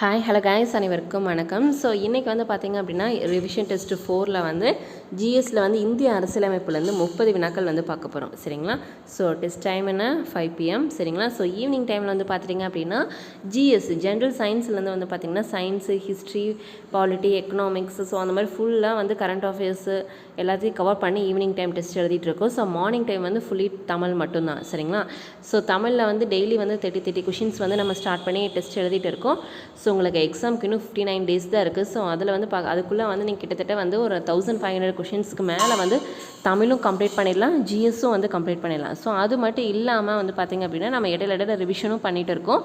Hi hello guys அனைவருக்கும் வணக்கம். So இன்றைக்கி வந்து பார்த்திங்க அப்படின்னா ரிவிஷன் டெஸ்ட் ஃபோரில் வந்து ஜிஎஸில் வந்து இந்திய அரசியலமைப்புலேருந்து முப்பது வினாக்கள் வந்து பார்க்க போகிறோம் சரிங்களா? ஸோ டெஸ்ட் டைம் என்ன? ஃபைவ் பிஎம் சரிங்களா? ஸோ ஈவினிங் டைமில் வந்து பார்த்துட்டிங்க அப்படின்னா ஜிஎஸ் ஜென்ரல் சயின்ஸ்லேருந்து வந்து பார்த்திங்கன்னா science history polity economics so அந்த மாதிரி ஃபுல்லாக வந்து கரண்ட் அஃபேர்ஸு எல்லாத்தையும் கவர் பண்ணி ஈவினிங் டைம் டெஸ்ட் எழுதிட்டு இருக்கோம். ஸோ மார்னிங் டைம் வந்து ஃபுல்லி தமிழ் மட்டும்தான். சரிங்களா? ஸோ தமிழில் வந்து டெய்லி வந்து தேர்ட்டி தேர்ட்டி கொஷின்ஸ் வந்து நம்ம ஸ்டார்ட் பண்ணி டெஸ்ட் எழுதிட்டு இருக்கோம். ஸோ உங்களுக்கு எக்ஸாம்க்கு இன்னும் ஃபிஃப்டி நைன் டேஸ் தான் இருக்குது ஸோ அதில் வந்து பா அதுக்குள்ளே வந்து நீங்கள் கிட்டத்தட்ட வந்து ஒரு தௌசண்ட் ஃபைவ் ஹண்ட்ரட் கொஷின்ஸ்க்கு மேலே வந்து தமிழும் கம்ப்ளீட் பண்ணிடலாம் ஜிஎஸும் வந்து கம்ப்ளீட் பண்ணிடலாம். ஸோ அது மட்டும் இல்லாமல் வந்து பார்த்திங்க அப்படின்னா நம்ம இடையில இடையில ரிவிஷனும் பண்ணிகிட்டு இருக்கோம்.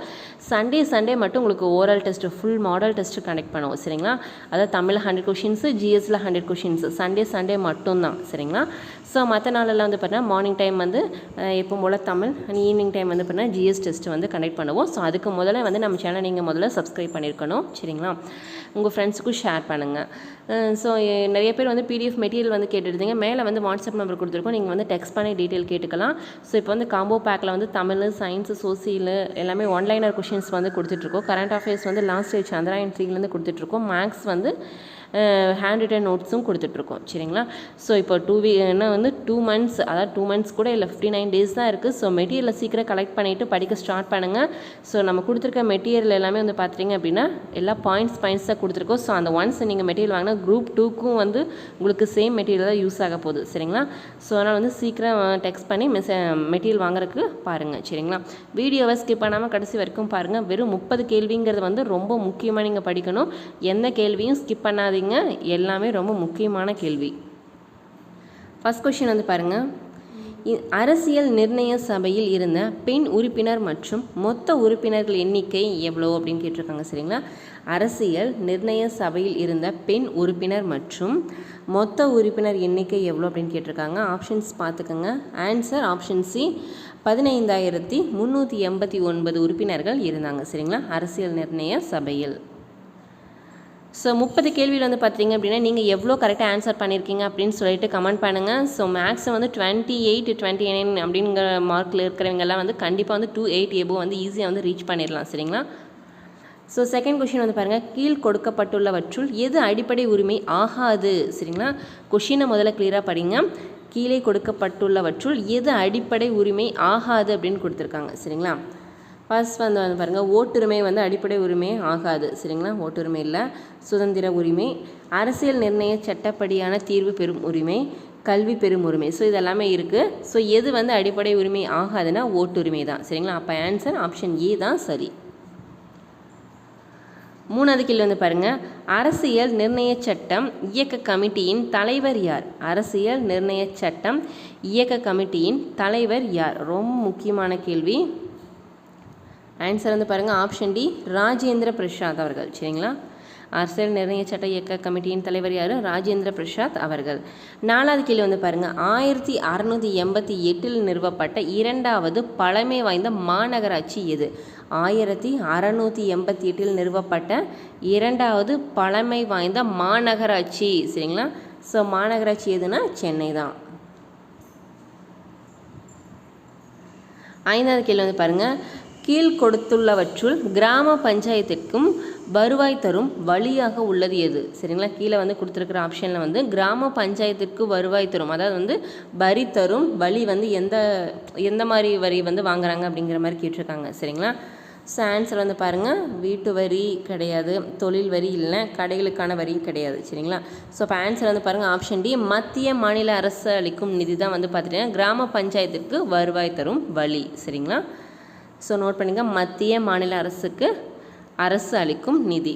சண்டே சண்டே மட்டும் உங்களுக்கு oral test full model test connect பண்ணுவோம். சரிங்களா? அதாவது தமிழ் ஹண்ட்ரட் கொஷின்ஸு ஜிஎஸ்சில் ஹண்ட்ரட் கொஷின்ஸு சண்டே சண்டே மட்டும்தான். சரிங்களா? ஸோ மற்ற நாளெல்லாம் வந்து பார்த்தீங்கன்னா மார்னிங் டைம் வந்து எப்போ போல் தமிழ் அண்ட் ஈவினிங் டைம் வந்து பார்த்தீங்கன்னா ஜிஎஸ் டெஸ்ட் வந்து கனெக்ட் பண்ணுவோம். ஸோ அதுக்கு முதல்ல வந்து நம்ம சேனல் நீங்கள் முதல்ல சப்ஸ்கிரைப் பண்ணியிருக்கணும். சரிங்களா? உங்கள் ஃப்ரெண்ட்ஸுக்கும் ஷேர் பண்ணுங்கள் ஸோ நிறைய பேர் வந்து பிடிஎஃப் மெட்டீரியல் வந்து கேட்டுருந்தீங்க. மேலே வந்து வாட்ஸ்அப் நம்பர் கொடுத்துருக்கோம். நீங்கள் வந்து டெக்ஸ்ட் பண்ணி டீட்டெயில் கேட்டுக்கலாம். ஸோ இப்போ வந்து காம்போ பேக்கில் வந்து தமிழ் சயின்ஸு சோசியல் எல்லாமே ஒன்லைனர் கொஷின்ஸ் வந்து கொடுத்துட்ருக்கோம் கரண்ட் அஃபேர்ஸ் வந்து லாஸ்ட் ஸ்டேஜ் சந்திராயன் த்ரீலேருந்து கொடுத்துட்ருக்கோம் மேக்ஸ் வந்து ஹேண்ட் ரிட்டன் நோட்ஸும் கொடுத்துட்ருக்கோம் சரிங்களா? ஸோ இப்போ டூ வீ என்ன வந்து டூ மந்த்ஸ் அதாவது டூ மந்த்ஸ் கூட இல்லை ஃபிஃப்டி நைன் டேஸ் தான் இருக்குது ஸோ மெட்டீரியலை சீக்கிரம் கலெக்ட் பண்ணிவிட்டு படிக்க ஸ்டார்ட் பண்ணுங்கள் ஸோ நம்ம கொடுத்துருக்க மெட்டீரியல் எல்லாமே வந்து பார்த்துட்டிங்க அப்படின்னா எல்லா பாயிண்ட்ஸ் பாயிண்ட்ஸ் தான் கொடுத்துருக்கோம். ஸோ அந்த ஒன்ஸ் நீங்கள் மெட்டீரியல் வாங்கினா குரூப் டூக்கும் வந்து உங்களுக்கு சேம் மெட்டீரியல் தான் யூஸ் ஆக போகுது சரிங்களா? ஸோ அதனால் வந்து சீக்கிரம் டெக்ஸ்ட் பண்ணி மெச மெட்டீரியல் வாங்குறதுக்கு பாருங்கள் சரிங்களா? வீடியோவை ஸ்கிப் பண்ணாமல் கடைசி வரைக்கும் பாருங்கள் வெறும் முப்பது கேள்விங்கிறது வந்து ரொம்ப முக்கியமாக நீங்கள் படிக்கணும். எந்த கேள்வியும் ஸ்கிப் பண்ணாதீங்க. எல்லாமே ரொம்ப முக்கியமான கேள்வி. ஃபஸ்ட் கொஷின் வந்து பாருங்கள் அரசியல் நிர்ணய சபையில் இருந்த பெண் உறுப்பினர் மற்றும் மொத்த உறுப்பினர்கள் எண்ணிக்கை எவ்வளோ அப்படின்னு கேட்டிருக்காங்க சரிங்களா? அரசியல் நிர்ணய சபையில் இருந்த பெண் உறுப்பினர் மற்றும் மொத்த உறுப்பினர் எண்ணிக்கை எவ்வளோ அப்படின்னு கேட்டிருக்காங்க? ஆப்ஷன்ஸ் பார்த்துக்கோங்க. ஆன்சர் ஆப்ஷன் சி பதினைந்தாயிரத்தி முந்நூற்றி எண்பத்தி ஒன்பது உறுப்பினர்கள் இருந்தாங்க சரிங்களா? அரசியல் நிர்ணய சபையில். ஸோ முப்பது கேள்வியில் வந்து பார்த்தீங்க அப்படின்னா நீங்கள் எவ்வளோ கரெக்டாக ஆன்சர் பண்ணியிருக்கீங்க அப்படின்னு சொல்லிட்டு கமெண்ட் பண்ணுங்கள் ஸோ மேக்ஸை வந்து டுவெண்ட்டி எயிட் டுவெண்ட்டி நைன் அப்படிங்கிற மார்க்கில் இருக்கிறவங்கெல்லாம் வந்து கண்டிப்பாக வந்து டூ எயிட் எபோ வந்து ஈஸியாக வந்து ரீச் பண்ணிடலாம் சரிங்களா? ஸோ செகண்ட் கொஷின் வந்து பாருங்கள் கீழ் கொடுக்கப்பட்டுள்ளவற்றுள் எது அடிப்படை உரிமை ஆகாது சரிங்களா? கொஷினை முதல்ல கிளியராக படிங்க. கீழே கொடுக்கப்பட்டுள்ளவற்றுள் எது அடிப்படை உரிமை ஆகாது அப்படின்னு கொடுத்துருக்காங்க சரிங்களா? ஃபர்ஸ்ட் வந்து வந்து பாருங்கள் ஓட்டுரிமை வந்து அடிப்படை உரிமை ஆகாது. சரிங்களா? ஓட்டுரிமை இல்லை சுதந்திர உரிமை. அரசியல் நிர்ணய சட்டப்படியான தீர்வு பெறும் உரிமை கல்வி பெறும் உரிமை. ஸோ இதெல்லாமே இருக்குது ஸோ எது வந்து அடிப்படை உரிமை ஆகாதுன்னா ஓட்டுரிமை தான். சரிங்களா? அப்போ ஆன்சர் ஆப்ஷன் ஏ தான் சரி. மூணாவது கேள்வி வந்து பாருங்கள் அரசியல் நிர்ணய சட்டம் இயக்க கமிட்டியின் தலைவர் யார்? அரசியல் நிர்ணய சட்டம் இயக்க கமிட்டியின் தலைவர் யார்? ரொம்ப முக்கியமான கேள்வி. ஆன்சர் வந்து பாருங்கள் ஆப்ஷன் டி ராஜேந்திர பிரசாத் அவர்கள். சரிங்களா? அரசியல் நிர்ணய சட்ட இயக்க கமிட்டியின் தலைவர் யார்? ராஜேந்திர பிரசாத் அவர்கள். நாலாவது கேள்வி வந்து பாருங்கள் ஆயிரத்தி அறநூற்றி எண்பத்தி எட்டில் நிறுவப்பட்ட இரண்டாவது பழமை வாய்ந்த மாநகராட்சி எது? ஆயிரத்தி அறநூற்றி எண்பத்தி எட்டில் நிறுவப்பட்ட இரண்டாவது பழமை வாய்ந்த மாநகராட்சி. சரிங்களா? ஸோ மாநகராட்சி எதுனா சென்னை தான். ஐந்தாவது கேள்வி வந்து பாருங்கள் கீழ் கொடுத்துள்ளவற்றுள் கிராம பஞ்சாயத்திற்கும் வருவாய் தரும் வழியாக உள்ளது எது? சரிங்களா? கீழே வந்து கொடுத்துருக்குற ஆப்ஷனில் வந்து கிராம பஞ்சாயத்திற்கு வருவாய் தரும். அதாவது வந்து வரி தரும் வழி வந்து எந்த எந்த மாதிரி வரி வந்து வாங்குறாங்க அப்படிங்கிற மாதிரி கேட்டிருக்காங்க. சரிங்களா? ஸோ ஆன்சர் வந்து பாருங்கள் வீட்டு வரி கிடையாது தொழில் வரி இல்லை கடைகளுக்கான வரி கிடையாது. சரிங்களா? ஸோ இப்போ ஆன்சர் வந்து பாருங்கள் ஆப்ஷன் டி மத்திய மாநில அரசு அளிக்கும் நிதி தான் வந்து பார்த்துட்டிங்கன்னா கிராம பஞ்சாயத்திற்கு வருவாய் தரும் வழி. சரிங்களா? ஸோ நோட் பண்ணிங்க மத்திய மாநில அரசுக்கு அரசு அளிக்கும் நிதி.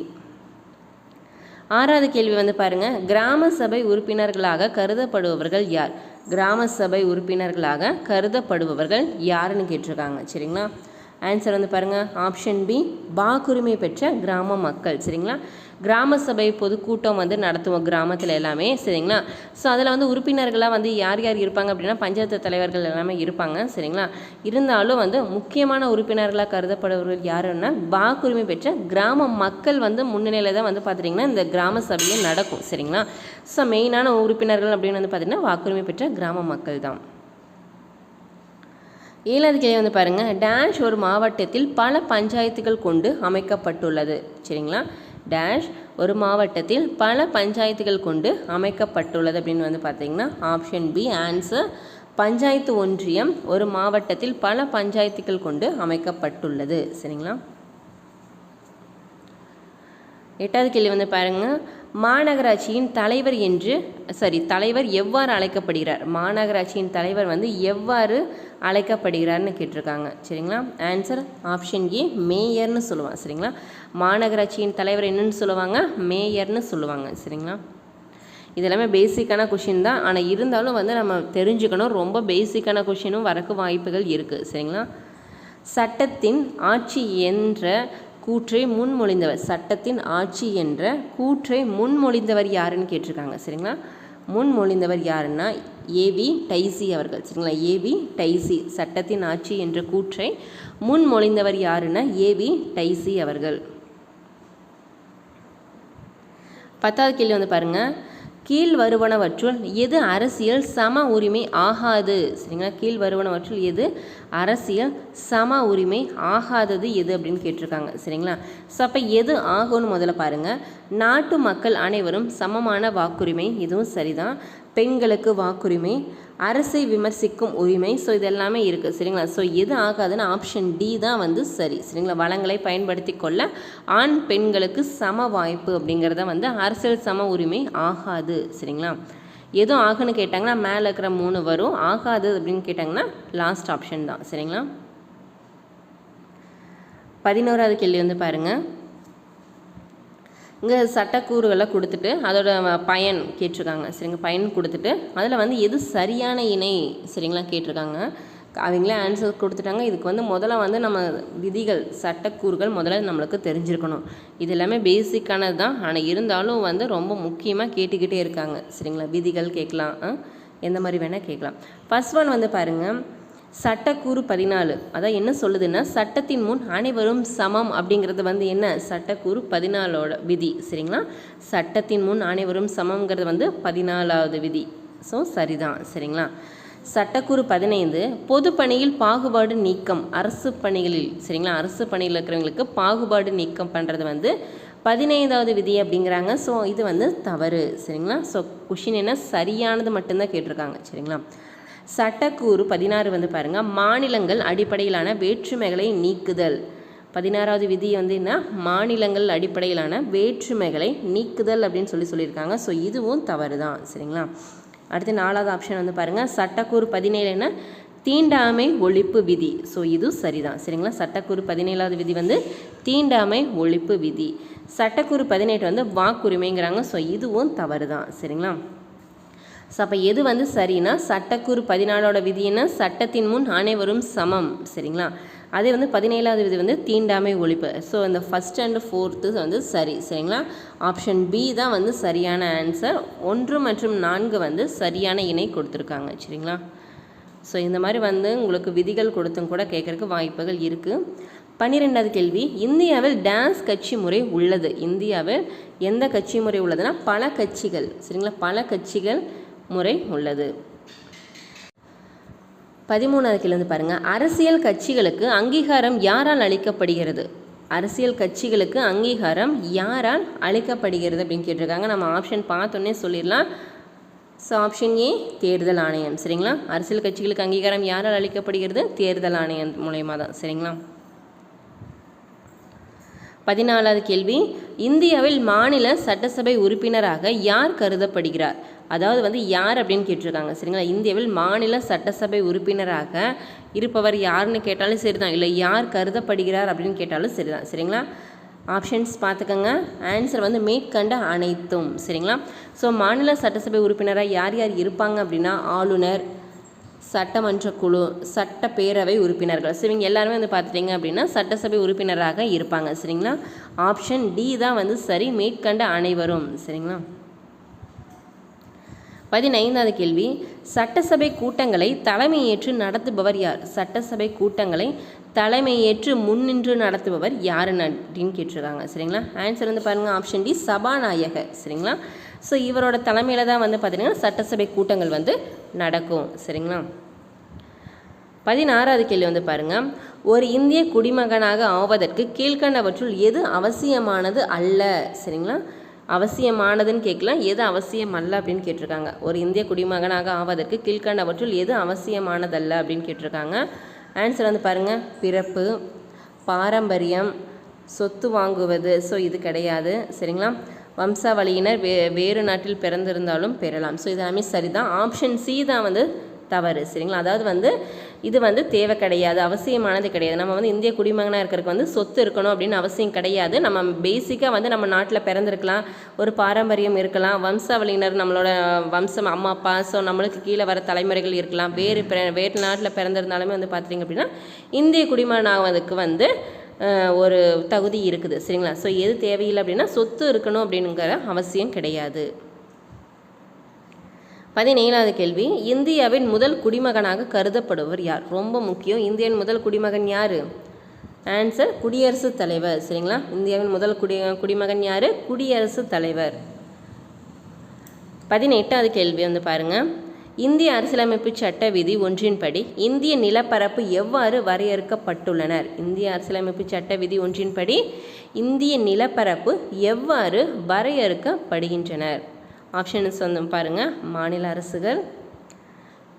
ஆறாவது கேள்வி வந்து பாருங்க கிராம சபை உறுப்பினர்களாக கருதப்படுபவர்கள் யார்? கிராம சபை உறுப்பினர்களாக கருதப்படுபவர்கள் யாருன்னு கேட்டிருக்காங்க சரிங்களா? ஆன்சர் வந்து பாருங்க ஆப்ஷன் பி வாக்குரிமை பெற்ற கிராம மக்கள் சரிங்களா? கிராம சபை பொதுக்கூட்டம் வந்து நடத்துவோம் கிராமத்தில் எல்லாமே சரிங்களா? ஸோ அதில் வந்து உறுப்பினர்களாக வந்து யார் யார் இருப்பாங்க அப்படின்னா பஞ்சாயத்து தலைவர்கள் எல்லாமே இருப்பாங்க சரிங்களா? இருந்தாலும் வந்து முக்கியமான உறுப்பினர்களாக கருதப்படுபவர்கள் யாருன்னா வாக்குரிமை பெற்ற கிராம மக்கள் வந்து முன்னிலையில் தான் வந்து பார்த்துட்டிங்கன்னா இந்த கிராம சபையும் நடக்கும் சரிங்களா? ஸோ மெயினான உறுப்பினர்கள் அப்படின்னு வந்து பார்த்திங்கன்னா வாக்குரிமை பெற்ற கிராம மக்கள் தான். ஏழாவது கேள்வி வந்து பாருங்கள் டேஷ் ஒரு மாவட்டத்தில் பல பஞ்சாயத்துகள் கொண்டு அமைக்கப்பட்டுள்ளது சரிங்களா? டேஷ் ஒரு மாவட்டத்தில் பல பஞ்சாயத்துகள் கொண்டு அமைக்கப்பட்டுள்ளது அப்படின்னு வந்து பார்த்தீங்கன்னா ஆப்ஷன் பி ஆன்சர் பஞ்சாயத்து ஒன்றியம் ஒரு மாவட்டத்தில் பல பஞ்சாயத்துகள் கொண்டு அமைக்கப்பட்டுள்ளது. சரிங்களா? எட்டாவது கேள்வி வந்து பாருங்க. மாநகராட்சியின் தலைவர் என்று சாரி தலைவர் எவ்வாறு அழைக்கப்படுகிறார்? மாநகராட்சியின் தலைவர் வந்து எவ்வாறு அழைக்கப்படுகிறார்னு கேட்டிருக்காங்க. சரிங்களா? ஆன்சர் ஆப்ஷன் ஏ மேயர்னு சொல்லுவான் சரிங்களா? மாநகராட்சியின் தலைவர் என்னன்னு சொல்லுவாங்க மேயர்னு சொல்லுவாங்க சரிங்களா? இது எல்லாமே பேசிக்கான கொஷின் தான். ஆனால் இருந்தாலும் வந்து நம்ம தெரிஞ்சுக்கணும் ரொம்ப பேசிக்கான கொஷினும் வரக்கு வாய்ப்புகள் இருக்குது சரிங்களா? சட்டத்தின் ஆட்சி என்ற கூற்றை முன்மொழிந்தவர் சட்டத்தின் ஆட்சி என்ற கூற்றை முன்மொழிந்தவர் யாருன்னு கேட்டிருக்காங்க சரிங்களா? முன்மொழிந்தவர் யாருன்னா ஏவி டைசி அவர்கள் சரிங்களா? ஏவி டைசி சட்டத்தின் ஆட்சி என்ற கூற்றை முன்மொழிந்தவர் யாருன்னா ஏவி டைசி அவர்கள். பத்தாவது கேள்வி வந்து பாருங்கள் கீழ் வருவனவற்றுள் எது அரசியல் சம உரிமை ஆகாது? சரிங்களா? கீழ் வருவனவற்றுள் எது அரசியல் சம உரிமை ஆகாதது எது அப்படின்னு கேட்டிருக்காங்க. சரிங்களா? ஸோ அப்போ எது ஆகும்னு முதல்ல பாருங்கள் நாட்டு மக்கள் அனைவரும் சமமான வாக்குரிமை இதுவும் சரிதான். பெண்களுக்கு வாக்குரிமை அரசை விமர்சிக்கும் உரிமை ஸோ இது எல்லாமே இருக்குது சரிங்களா? ஸோ எது ஆகாதுன்னு ஆப்ஷன் டி தான் வந்து சரி. சரிங்களா? வளங்களை பயன்படுத்தி கொள்ள ஆண் பெண்களுக்கு சம வாய்ப்பு அப்படிங்கிறத வந்து அரசியல் சம உரிமை ஆகாது. சரிங்களா? எதுவும் ஆகுன்னு கேட்டாங்கன்னா மேலே இருக்கிற மூணு வரும். ஆகாது அப்படின்னு கேட்டாங்கன்னா லாஸ்ட் ஆப்ஷன் தான். சரிங்களா? பதினோராவது கேள்வி வந்து பாருங்கள் இங்கே சட்டக்கூறுகளை கொடுத்துட்டு அதோட பயன் கேட்டிருக்காங்க. சரிங்க பயன் கொடுத்துட்டு அதில் வந்து எது சரியான இணை? சரிங்களா கேட்டிருக்காங்க. அவங்களே ஆன்சர் கொடுத்துட்டாங்க. இதுக்கு வந்து முதல்ல வந்து நம்ம விதிகள் சட்டக்கூறுகள் முதல்ல நம்மளுக்கு தெரிஞ்சிருக்கணும். இது எல்லாமே பேசிக்கானது தான். ஆனால் இருந்தாலும் வந்து ரொம்ப முக்கியமாக கேட்டுக்கிட்டே இருக்காங்க. சரிங்களா? விதிகள் கேட்கலாம் எந்த மாதிரி வேணால் கேட்கலாம். ஃபஸ்ட் ஒன் வந்து பாருங்கள் சட்டக்கூறு பதினாலு. அதான் என்ன சொல்லுதுன்னா சட்டத்தின் முன் அனைவரும் சமம் அப்படிங்கிறது வந்து என்ன? சட்டக்கூறு பதினாலோட விதி. சரிங்களா? சட்டத்தின் முன் அனைவரும் சமங்கிறது வந்து பதினாலாவது விதி. ஸோ சரிதான். சரிங்களா? சட்டக்கூறு பதினைந்து பொது பணியில் பாகுபாடு நீக்கம் அரசு பணிகளில் சரிங்களா? அரசு பணியில் இருக்கிறவங்களுக்கு பாகுபாடு நீக்கம் பண்ணுறது வந்து பதினைந்தாவது விதி அப்படிங்கிறாங்க. ஸோ இது வந்து தவறு சரிங்களா? ஸோ கொஷின் என்ன? சரியானது மட்டும்தான் கேட்டிருக்காங்க சரிங்களா? சட்டக்கூறு பதினாறு வந்து பாருங்கள் மாநிலங்கள் அடிப்படையிலான வேற்றுமைகளை நீக்குதல். பதினாறாவது விதி வந்து என்ன? மாநிலங்கள் அடிப்படையிலான வேற்றுமைகளை நீக்குதல் அப்படின்னு சொல்லி சொல்லியிருக்காங்க. ஸோ இதுவும் தவறு தான் சரிங்களா? அடுத்து நாலாவது ஆப்ஷன் வந்து பாருங்கள் சட்டக்கூறு பதினேழுன்னா தீண்டாமை ஒழிப்பு விதி. ஸோ இது சரிதான். சரிங்களா? சட்டக்கூறு பதினேழாவது விதி வந்து தீண்டாமை ஒழிப்பு விதி. சட்டக்கூறு பதினெட்டு வந்து வாக்குரிமைங்கிறாங்க. ஸோ இதுவும் தவறு தான் சரிங்களா? ஸோ அப்போ எது வந்து சரின்னா சட்டக்கூறு பதினாலோட விதினா சட்டத்தின் முன் அனைவரும் சமம். சரிங்களா? அதே வந்து பதினேழாவது விதி வந்து தீண்டாமை ஒழிப்பு. ஸோ இந்த ஃபஸ்ட் அண்ட் ஃபோர்த்து வந்து சரி சரிங்களா? ஆப்ஷன் பி தான் வந்து சரியான ஆன்சர் ஒன்று மற்றும் நான்கு வந்து சரியான இணை கொடுத்துருக்காங்க சரிங்களா? ஸோ இந்த மாதிரி வந்து உங்களுக்கு விதிகள் கொடுத்தும் கூட கேட்குறக்கு வாய்ப்புகள் இருக்குது பன்னிரெண்டாவது கேள்வி இந்தியாவில் டான்ஸ் கட்சி முறை உள்ளது. இந்தியாவில் எந்த கட்சி முறை உள்ளதுன்னா பல கட்சிகள் சரிங்களா? பல கட்சிகள் முறை உள்ளது. பதிமூணாவது கேள்வி பாருங்கள் அரசியல் கட்சிகளுக்கு அங்கீகாரம் யாரால் அளிக்கப்படுகிறது? அரசியல் கட்சிகளுக்கு அங்கீகாரம் யாரால் அளிக்கப்படுகிறது அப்படின்னு கேட்டிருக்காங்க. நம்ம ஆப்ஷன் பார்த்தோன்னே சொல்லிடலாம். ஸோ ஆப்ஷன் ஏ தேர்தல் ஆணையம். சரிங்களா? அரசியல் கட்சிகளுக்கு அங்கீகாரம் யாரால் அளிக்கப்படுகிறது? தேர்தல் ஆணையம் மூலயமா தான் சரிங்களா? பதினாலாவது கேள்வி. இந்தியாவில் மாநில சட்டசபை உறுப்பினராக யார் கருதப்படுகிறார்? அதாவது வந்து யார் அப்படின்னு கேட்டிருக்காங்க. சரிங்களா? இந்தியாவில் மாநில சட்டசபை உறுப்பினராக இருப்பவர் யாருன்னு கேட்டாலும் சரிதான். இல்லை யார் கருதப்படுகிறார் அப்படின்னு கேட்டாலும் சரிதான். சரிங்களா? ஆப்ஷன்ஸ் பார்த்துக்கோங்க. ஆன்சர் வந்து மேற்கண்ட அனைத்தும். சரிங்களா? ஸோ மாநில சட்டசபை உறுப்பினராக யார் யார் இருப்பாங்க அப்படின்னா ஆளுநர் சட்டமன்ற குழு சட்டப்பேரவை உறுப்பினர்கள். ஸோ இவங்க எல்லாருமே வந்து பார்த்துட்டிங்க அப்படின்னா சட்டசபை உறுப்பினராக இருப்பாங்க. சரிங்களா? ஆப்ஷன் டி தான் வந்து சரி மேற்கண்ட அனைவரும். சரிங்களா? பதினைந்தாவது கேள்வி. சட்டசபை கூட்டங்களை தலைமையேற்று நடத்துபவர் யார்? சட்டசபை கூட்டங்களை தலைமையேற்று முன்னின்று நடத்துபவர் யார் அப்படின்னு கேட்டிருக்காங்க. சரிங்களா? ஆன்சர் வந்து பாருங்கள் ஆப்ஷன் டி சபாநாயகர். சரிங்களா? ஸோ இவரோட தலைமையில் தான் வந்து பார்த்திங்கன்னா சட்டசபை கூட்டங்கள் வந்து நடக்கும். சரிங்களா? பதினாறாவது கேள்வி வந்து பாருங்கள் ஒரு இந்திய குடிமகனாக ஆவதற்கு கீழ்கண்டவற்றுள் எது அவசியமானது அல்ல? சரிங்களா? அவசியமானதுன்னு கேட்கலாம் எது அவசியம் அல்ல அப்படின்னு கேட்டிருக்காங்க. ஒரு இந்திய குடிமகனாக ஆவதற்கு கீழ்கண்டவற்றுள் எது அவசியமானதல்ல அப்படின்னு கேட்டிருக்காங்க. ஆன்சர் வந்து பாருங்கள் பிறப்பு பாரம்பரியம் சொத்து வாங்குவது. ஸோ இது கிடையாது. சரிங்களா? வம்சாவளியினர் வே வேறு நாட்டில் பிறந்திருந்தாலும் பெறலாம். ஸோ இது எல்லாமே சரிதான். ஆப்ஷன் சி தான் வந்து தவறு. சரிங்களா? அதாவது வந்து இது வந்து தேவை கிடையாது அவசியமானது கிடையாது. நம்ம வந்து இந்திய குடிமகனாக இருக்கிறதுக்கு வந்து சொத்து இருக்கணும் அப்படின்னு அவசியம் கிடையாது. நம்ம பேசிக்காக வந்து நம்ம நாட்டில் பிறந்திருக்கலாம் ஒரு பாரம்பரியம் இருக்கலாம் வம்சாவளியினர் நம்மளோட வம்சம் அம்மா அப்பா ஸோ நம்மளுக்கு கீழே வர தலைமுறைகள் இருக்கலாம். வேறு பிற வேறு நாட்டில் பிறந்திருந்தாலுமே வந்து பார்த்திங்க அப்படின்னா இந்திய குடிமகனாவதுக்கு வந்து ஒரு தகுதி இருக்குது. சரிங்களா? ஸோ எது தேவையில்லை அப்படின்னா சொத்து இருக்கணும் அப்படிங்கிற அவசியம் கிடையாது. பதினேழாவது கேள்வி இந்தியாவின் முதல் குடிமகனாக கருதப்படுவர் யார்? ரொம்ப முக்கியம். இந்தியாவின் முதல் குடிமகன் யார்? ஆன்சர் குடியரசுத் தலைவர். சரிங்களா? இந்தியாவின் முதல் குடி குடிமகன் யார்? குடியரசுத் தலைவர். பதினெட்டாவது கேள்வி வந்து பாருங்கள் இந்திய அரசியலமைப்பு சட்ட விதி ஒன்றின்படி இந்திய நிலப்பரப்பு எவ்வாறு வரையறுக்கப்பட்டுள்ளனர்? இந்திய அரசியலமைப்பு சட்ட விதி ஒன்றின்படி இந்திய நிலப்பரப்பு எவ்வாறு வரையறுக்கப்படுகின்றனர்? ஆப்ஷன்ஸ் வந்து பாருங்கள் மாநில அரசுகள்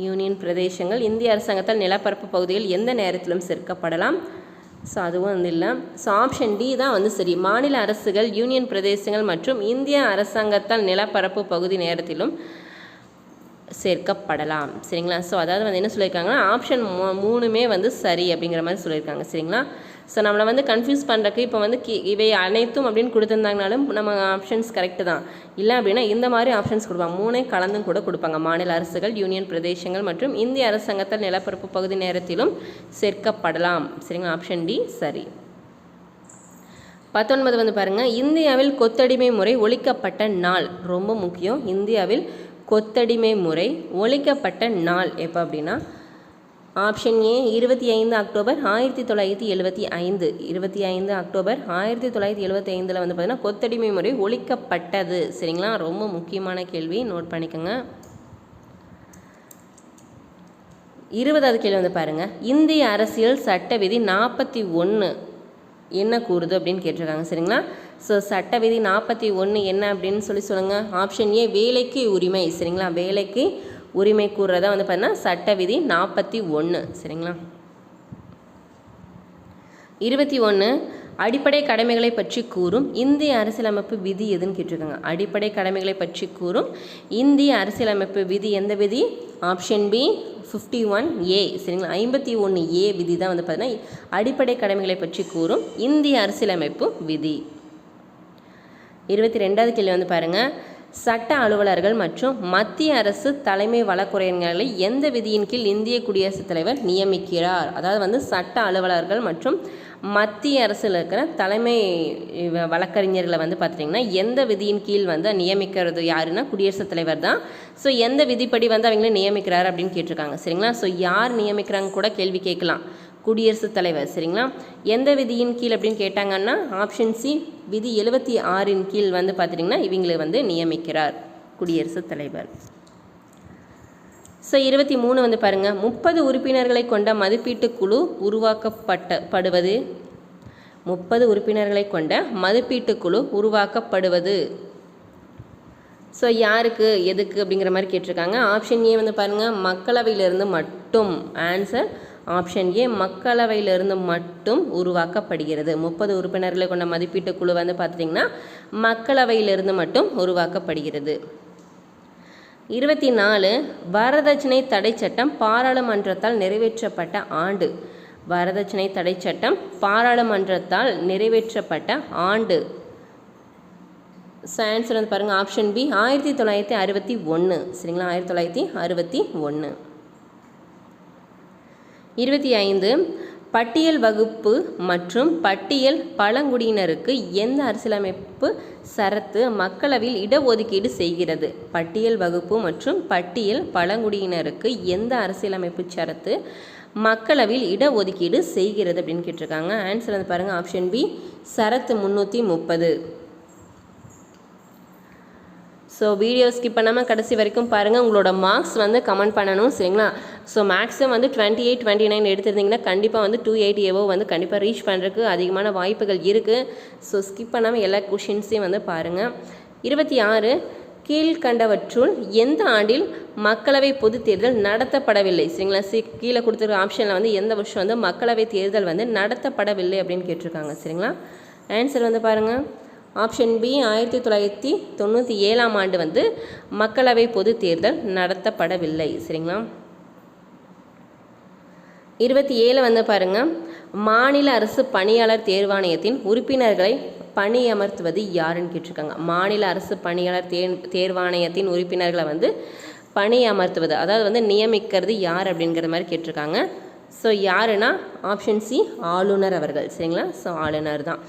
யூனியன் பிரதேசங்கள் இந்திய அரசாங்கத்தால் நிலப்பரப்பு பகுதியில் எந்த நேரத்திலும் சேர்க்கப்படலாம். ஸோ அதுவும் வந்து இல்லை. ஸோ ஆப்ஷன் டி தான் வந்து சரி. மாநில அரசுகள் யூனியன் பிரதேசங்கள் மற்றும் இந்திய அரசாங்கத்தால் நிலப்பரப்பு பகுதி நேரத்திலும் சேர்க்கப்படலாம். சரிங்களா? ஸோ அதாவது வந்து என்ன சொல்லியிருக்காங்கன்னா ஆப்ஷன் மூ மூணுமே வந்து சரி அப்படிங்கிற மாதிரி சொல்லியிருக்காங்க சரிங்களா? ஸோ நம்மளை வந்து கன்ஃபியூஸ் பண்ணுறக்கு இப்போ வந்து கி இவை அனைத்தும் அப்படின்னு கொடுத்துருந்தாங்கனாலும் நம்ம ஆப்ஷன்ஸ் கரெக்டு தான். இல்லை அப்படின்னா இந்த மாதிரி ஆப்ஷன்ஸ் கொடுப்பாங்க. மூணே கலந்தும் கூட கொடுப்பாங்க. மாநில அரசுகள் யூனியன் பிரதேசங்கள் மற்றும் இந்திய அரசாங்கத்தால் நிலப்பரப்பு பகுதி நேரத்திலும் சேர்க்கப்படலாம். சரிங்களா? ஆப்ஷன் டி சரி. பத்தொன்பது வந்து பாருங்கள் இந்தியாவில் கொத்தடிமை முறை ஒழிக்கப்பட்ட நாள் ரொம்ப முக்கியம். இந்தியாவில் கொத்தடிமை முறை ஒழிக்கப்பட்ட நாள் எப்போ அப்படின்னா ஆப்ஷன் ஏ இருபத்தி ஐந்து அக்டோபர் ஆயிரத்தி தொள்ளாயிரத்தி எழுபத்தி ஐந்து. இருபத்தி ஐந்து அக்டோபர் ஆயிரத்தி தொள்ளாயிரத்தி எழுபத்தி ஐந்தில் வந்து பார்த்திங்கன்னா கொத்தடிமை முறை ஒழிக்கப்பட்டது. சரிங்களா? ரொம்ப முக்கியமான கேள்வி. நோட் பண்ணிக்கோங்க. இருபதாவது கேள்வி வந்து பாருங்கள் இந்திய அரசியல் சட்ட விதி நாற்பத்தி ஒன்று என்ன கூறுது அப்படின்னு கேட்டிருக்காங்க. சரிங்களா? ஸோ சட்ட விதி நாற்பத்தி ஒன்று என்ன அப்படின்னு சொல்லி சொல்லுங்கள் ஆப்ஷன் ஏ வேலைக்கு உரிமை. சரிங்களா? வேலைக்கு உரிமை கூறுறதா வந்து பார்த்தீங்கன்னா சட்ட விதி நாற்பத்தி ஒன்று சரிங்களா? இருபத்தி ஒன்று அடிப்படை கடமைகளை பற்றி கூறும் இந்திய அரசியலமைப்பு விதி எதுன்னு கேட்டிருக்காங்க. அடிப்படை கடமைகளை பற்றி கூறும் இந்திய அரசியலமைப்பு விதி எந்த விதி? Option B fifty one A சரிங்களா? ஐம்பத்தி ஒன்று ஏ விதி தான் வந்து பார்த்தீங்கன்னா அடிப்படை கடமைகளை பற்றி கூறும் இந்திய அரசியலமைப்பு விதி. இருபத்தி ரெண்டாவது கேள்வி வந்து பாருங்கள் சட்ட அலுவலர்கள் மற்றும் மத்திய அரசு தலைமை வழக்குரைஞர்களை எந்த விதியின் கீழ் இந்திய குடியரசுத் தலைவர் நியமிக்கிறார்? அதாவது வந்து சட்ட அலுவலர்கள் மற்றும் மத்திய அரசில் இருக்கிற தலைமை வ- வழக்கறிஞர்களை வந்து பார்த்துட்டிங்கன்னா எந்த விதியின் கீழ் வந்து நியமிக்கிறது யாருன்னா குடியரசுத் தலைவர் தான். ஸோ எந்த விதிப்படி வந்து அவங்கள நியமிக்கிறார் அப்படின்னு கேட்டிருக்காங்க. சரிங்களா? ஸோ யார் நியமிக்கிறாங்க கூட கேள்வி கேட்கலாம். குடியரசுத் தலைவர் சரிங்களா? எந்த விதியின் கீழ் அப்படின்னு கேட்டாங்கன்னா ஆப்ஷன் சி விதி எழுபத்தி ஆறின் கீழ் வந்து பார்த்துட்டிங்கன்னா இவங்களை வந்து நியமிக்கிறார் குடியரசுத் தலைவர். ஸோ இருபத்தி மூணு வந்து பாருங்கள் முப்பது உறுப்பினர்களை கொண்ட மதிப்பீட்டு குழு உருவாக்கப்பட்ட படுவது? முப்பது உறுப்பினர்களை கொண்ட மதிப்பீட்டு குழு உருவாக்கப்படுவது. ஸோ யாருக்கு எதுக்கு அப்படிங்கிற மாதிரி கேட்டிருக்காங்க. ஆப்ஷன் ஏ வந்து பாருங்கள் மக்களவையிலிருந்து மட்டும். ஆன்சர் ஆப்ஷன் ஏ மக்களவையிலிருந்து மட்டும் உருவாக்கப்படுகிறது. முப்பது உறுப்பினர்களை கொண்ட மதிப்பீட்டு குழு வந்து பார்த்துட்டிங்கன்னா மக்களவையிலிருந்து மட்டும் உருவாக்கப்படுகிறது. இருபத்தி நாலு வரதட்சணை தடை சட்டம் பாராளுமன்றத்தால் நிறைவேற்றப்பட்ட ஆண்டு. வரதட்சணை தடை சட்டம் பாராளுமன்றத்தால் நிறைவேற்றப்பட்ட ஆண்டு. ஸோ ஆன்சர் வந்து பாருங்கள் ஆப்ஷன் பி ஆயிரத்தி தொள்ளாயிரத்தி அறுபத்தி ஒன்று சரிங்களா? ஆயிரத்தி தொள்ளாயிரத்தி அறுபத்தி ஒன்று இருபத்தி ஐந்து பட்டியல் வகுப்பு மற்றும் பட்டியல் பழங்குடியினருக்கு எந்த அரசியலமைப்பு சரத்து மக்களவையில் இடஒதுக்கீடு செய்கிறது? பட்டியல் வகுப்பு மற்றும் பட்டியல் பழங்குடியினருக்கு எந்த அரசியலமைப்பு சரத்து மக்களவையில் இடஒதுக்கீடு செய்கிறது அப்படின்னு கேட்டிருக்காங்க. ஆன்சர் வந்து பாருங்கள் ஆப்ஷன் பி சரத்து முந்நூற்றி முப்பது. ஸோ வீடியோ ஸ்கிப் பண்ணாமல் கடைசி வரைக்கும் பாருங்கள் உங்களோட மார்க்ஸ் வந்து கமெண்ட் பண்ணணும். சரிங்களா? ஸோ மேக்ஸிமம் வந்து டுவெண்ட்டி எயிட் டுவெண்ட்டி நைன் எடுத்திருந்தீங்கன்னா கண்டிப்பாக வந்து டூ எயிட்டி எவோ வந்து கண்டிப்பாக ரீச் பண்ணுறதுக்கு அதிகமான வாய்ப்புகள் இருக்குது ஸோ ஸ்கிப் பண்ணாமல் எல்லா கொஷின்ஸையும் வந்து பாருங்கள் இருபத்தி ஆறு கீழ்கண்டவற்றுள் எந்த ஆண்டில் மக்களவை பொதுத் தேர்தல் நடத்தப்படவில்லை? சரிங்களா? சி கீழே கொடுத்துருக்க ஆப்ஷனில் வந்து எந்த வருஷம் வந்து மக்களவை தேர்தல் வந்து நடத்தப்படவில்லை அப்படின்னு கேட்டிருக்காங்க. சரிங்களா? ஆன்சர் வந்து பாருங்கள் ஆப்ஷன் பி ஆயிரத்தி தொள்ளாயிரத்தி தொண்ணூற்றி ஏழாம் ஆண்டு வந்து மக்களவை பொதுத் தேர்தல் நடத்தப்படவில்லை. சரிங்களா? இருபத்தி ஏழு வந்து பாருங்கள் மாநில அரசு பணியாளர் தேர்வாணையத்தின் உறுப்பினர்களை பணியமர்த்துவது யாருன்னு கேட்டிருக்காங்க. மாநில அரசு பணியாளர் தேர் தேர்வாணையத்தின் உறுப்பினர்களை வந்து பணி அமர்த்துவது அதாவது வந்து நியமிக்கிறது யார் அப்படிங்கிற மாதிரி கேட்டிருக்காங்க. ஸோ யாருன்னா ஆப்ஷன் சி ஆளுநர் அவர்கள். சரிங்களா? ஸோ ஆளுநர் தான்.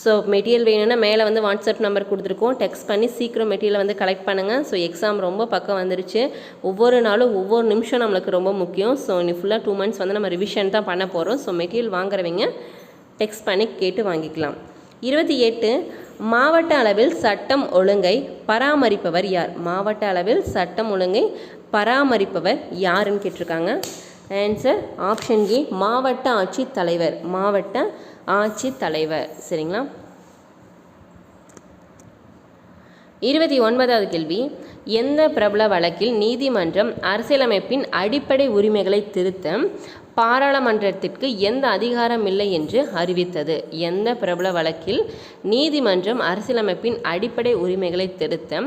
ஸோ மெட்டீரியல் வேணும்னா மேலே வந்து வாட்ஸ்அப் நம்பர் கொடுத்துருக்கோம். டெக்ஸ்ட் பண்ணி சீக்கிரம் மெட்டீரியல் வந்து கலெக்ட் பண்ணுங்கள் ஸோ எக்ஸாம் ரொம்ப பக்கம் வந்துருச்சு. ஒவ்வொரு நாளும் ஒவ்வொரு நிமிஷம் நம்மளுக்கு ரொம்ப முக்கியம். ஸோ இனி ஃபுல்லாக டூ மந்த்ஸ் வந்து நம்ம ரிவிஷன் தான் பண்ண போகிறோம் ஸோ மெட்டீரியல் வாங்குறவங்க டெக்ஸ்ட் பண்ணி கேட்டு வாங்கிக்கலாம். இருபத்தி எட்டு மாவட்ட அளவில் சட்டம் ஒழுங்கை பராமரிப்பவர் யார்? மாவட்ட அளவில் சட்டம் ஒழுங்கை பராமரிப்பவர் யாருன்னு கேட்டிருக்காங்க. ஆன்சர் ஆப்ஷன் ஏ மாவட்ட ஆட்சித்தலைவர் மாவட்ட ஆட்சித்தலைவர் சரிங்களா? இருபத்தி ஒன்பதாவது கேள்வி. எந்த பிரபல வழக்கில் நீதிமன்றம் அரசியலமைப்பின் அடிப்படை உரிமைகளை திருத்த பாராளுமன்றத்திற்கு எந்த அதிகாரம் இல்லை என்று அறிவித்தது. எந்த பிரபல வழக்கில் நீதிமன்றம் அரசியலமைப்பின் அடிப்படை உரிமைகளை திருத்த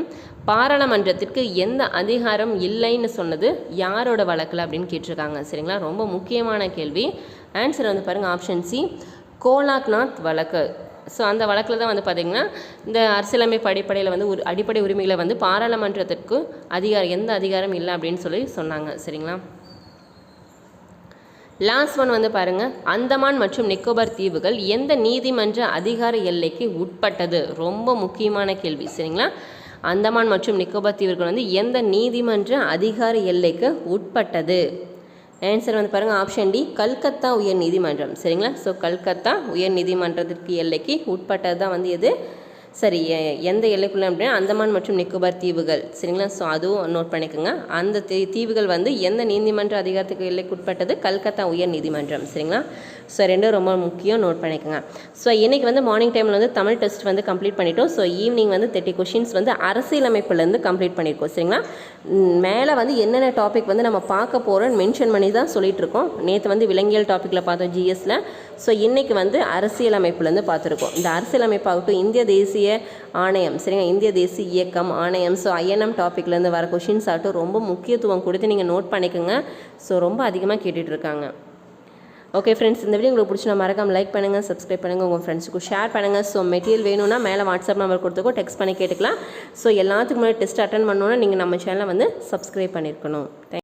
பாராளுமன்றத்திற்கு எந்த அதிகாரம் இல்லைன்னு சொன்னது யாரோட வழக்கில் அப்படின்னு கேட்டிருக்காங்க. சரிங்களா? ரொம்ப முக்கியமான கேள்வி. ஆன்சர் வந்து பாருங்கள் ஆப்ஷன் சி கோலாக்நாத் வழக்கு. ஸோ அந்த வழக்கில் தான் வந்து பார்த்திங்கன்னா இந்த அரசியலமைப்பு அடிப்படையில் வந்து ஒரு அடிப்படை உரிமைகளை வந்து பாராளுமன்றத்திற்கு அதிகாரம் எந்த அதிகாரம் இல்லை அப்படின்னு சொல்லி சொன்னாங்க. சரிங்களா? லாஸ்ட் ஒன் வந்து பாருங்கள் அந்தமான் மற்றும் நிக்கோபார் தீவுகள் எந்த நீதிமன்ற அதிகார எல்லைக்கு உட்பட்டது? ரொம்ப முக்கியமான கேள்வி சரிங்களா? அந்தமான் மற்றும் நிக்கோபார் தீவுகள் வந்து எந்த நீதிமன்ற அதிகார எல்லைக்கு உட்பட்டது? ஆன்சர் வந்து பாருங்கள் ஆப்ஷன் டி கல்கத்தா உயர் நீதிமன்றம் சரிங்களா? ஸோ கல்கத்தா உயர் நீதிமன்றத்திற்கு எல்லைக்கு உட்பட்டது தான் வந்து எது? சரி எ- எந்த எல்லைக்குள்ள அப்படின்னா அந்தமான் மற்றும் நிக்கோபார் தீவுகள். சரிங்களா? ஸோ அதுவும் நோட் பண்ணிக்கோங்க. அந்த தீ தீவுகள் வந்து எந்த நீதிமன்ற அதிகாரத்துக்கு எல்லைக்குட்பட்டது? கல்கத்தா உயர் நீதிமன்றம். சரிங்களா? ஸோ ரெண்டும் ரொம்ப முக்கியம் நோட் பண்ணிக்கோங்க. ஸோ இன்றைக்கி வந்து மார்னிங் டைமில் வந்து தமிழ் டெஸ்ட் வந்து கம்ப்ளீட் பண்ணிட்டோம். ஸோ ஈவினிங் வந்து தேர்ட்டி கொஷின்ஸ் வந்து அரசியலமைப்புலேருந்து கம்ப்ளீட் பண்ணியிருக்கோம். சரிங்களா? மேலே வந்து என்னென்ன டாபிக் வந்து நம்ம பார்க்க போகிறோன்னு மென்ஷன் பண்ணி தான் சொல்லிகிட்ருக்கோம் இருக்கோம் நேற்று வந்து விலங்கியல் டாப்பிக்கில் பார்த்தோம் ஜிஎஸ்சில் ஸோ இன்றைக்கி வந்து அரசியலமைப்புலேருந்து பார்த்துருக்கோம். இந்த அரசியலமைப்பாகட்டும் இந்திய தேசிய ஆணையம் சரிங்க இந்திய தேசிய இயக்கம் ஆணையம் ஸோ ஐஎன்எம் டாப்பிக்லேருந்து வர கொஷின்ஸ் ஆகட்டும் ரொம்ப முக்கியத்துவம் கொடுத்து நீங்கள் நோட் பண்ணிக்கோங்க. ஸோ ரொம்ப அதிகமாக கேட்டுட்ருக்காங்க ஓகே ஃப்ரெண்ட்ஸ் இந்த வீடியோ உங்களுக்கு பிடிச்சி மறக்காம லைக் பண்ணுங்கள் சப்ஸ்கிரைப் பண்ணுங்கள் உங்கள் ஃப்ரெண்ட்ஸுக்கு ஷேர் பண்ணுங்கள் ஸோ மெட்டீரியல் வேணும்னா மேலே வாட்ஸ்அப் நம்பர் கொடுத்துக்கோ டெக்ஸ்ட் பண்ணி கேட்டுக்கலாம். ஸோ எல்லாத்துக்கு முன்னாடி டெஸ்ட் அட்டன் பண்ணோன்னா நீங்கள் நம்ம சேனலை வந்து சப்ஸ்கிரைப் பண்ணியிருக்கணும் தேங்க்